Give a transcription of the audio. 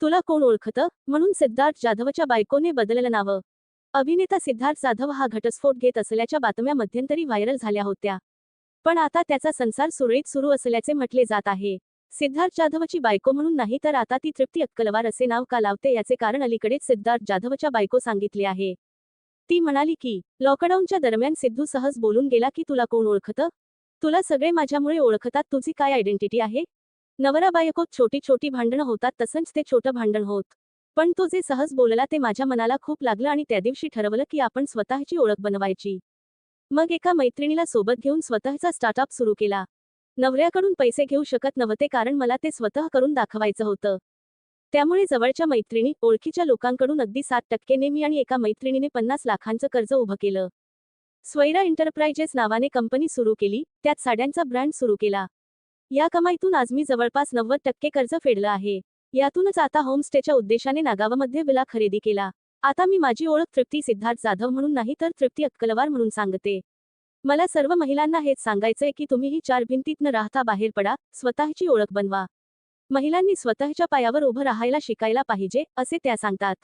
तुला कोण ओळखतं? म्हणून सिद्धार्थ जाधवच्या बायकोने बदललं नावं. अभिनेता सिद्धार्थ जाधव हा घटस्फोट घेत असल्याच्या बातम्या मध्यंतरी व्हायरल झाल्या होत्या. पण आता त्याचा संसार सुरळीत सुरू असल्याचे म्हटले जात आहे. सिद्धार्थ जाधवची बायको म्हणून नाही तर आता ती तृप्ती अक्कलवार असे नाव का लावते याचे कारण अलीकडेच सिद्धार्थ जाधवच्या बायको सांगितले आहे. ती म्हणाली की लॉकडाऊनच्या दरम्यान सिद्धू सहज बोलून गेला की तुला कोण ओळखतं? तुला सगळे माझ्यामुळे ओळखतात तुझी काय आयडेंटिटी आहे? नवरा बायकोत छोटी छोटी भांडणं होतात तसंच ते छोटं भांडण होत. पण तो जे सहज बोलला ते माझ्या मनाला खूप लागलं आणि त्या दिवशी ठरवलं की आपण स्वतःची ओळख बनवायची. मग एका मैत्रिणीला सोबत घेऊन स्वतःचा स्टार्टअप सुरू केला. नवऱ्याकडून पैसे घेऊ शकत नव्हते कारण मला ते स्वतः करून दाखवायचं होतं. त्यामुळे जवळच्या मैत्रिणी ओळखीच्या लोकांकडून अगदी सात टक्के नेमी आणि एका मैत्रिणीने पन्नास लाखांचं कर्ज उभं केलं. स्वैरा एंटरप्राइजेस नावाने कंपनी सुरू केली त्यात साड्यांचा ब्रँड सुरू केला. या कमाईतून आज मी जवळपास नव्वद टक्के कर्ज फेडलं आहे. यातूनच आता होमस्टेच्या उद्देशाने नागावामध्ये विला खरेदी केला. आता मी माझी ओळख तृप्ती सिद्धार्थ जाधव म्हणून नाही तर तृप्ती अक्कलवार म्हणून सांगते. मला सर्व महिलांना हेच सांगायचंय की तुम्हीही चार भिंतीत न राहता बाहेर पडा स्वतःची ओळख बनवा. महिलांनी स्वतःच्या पायावर उभं राहायला शिकायला पाहिजे असे त्या सांगतात.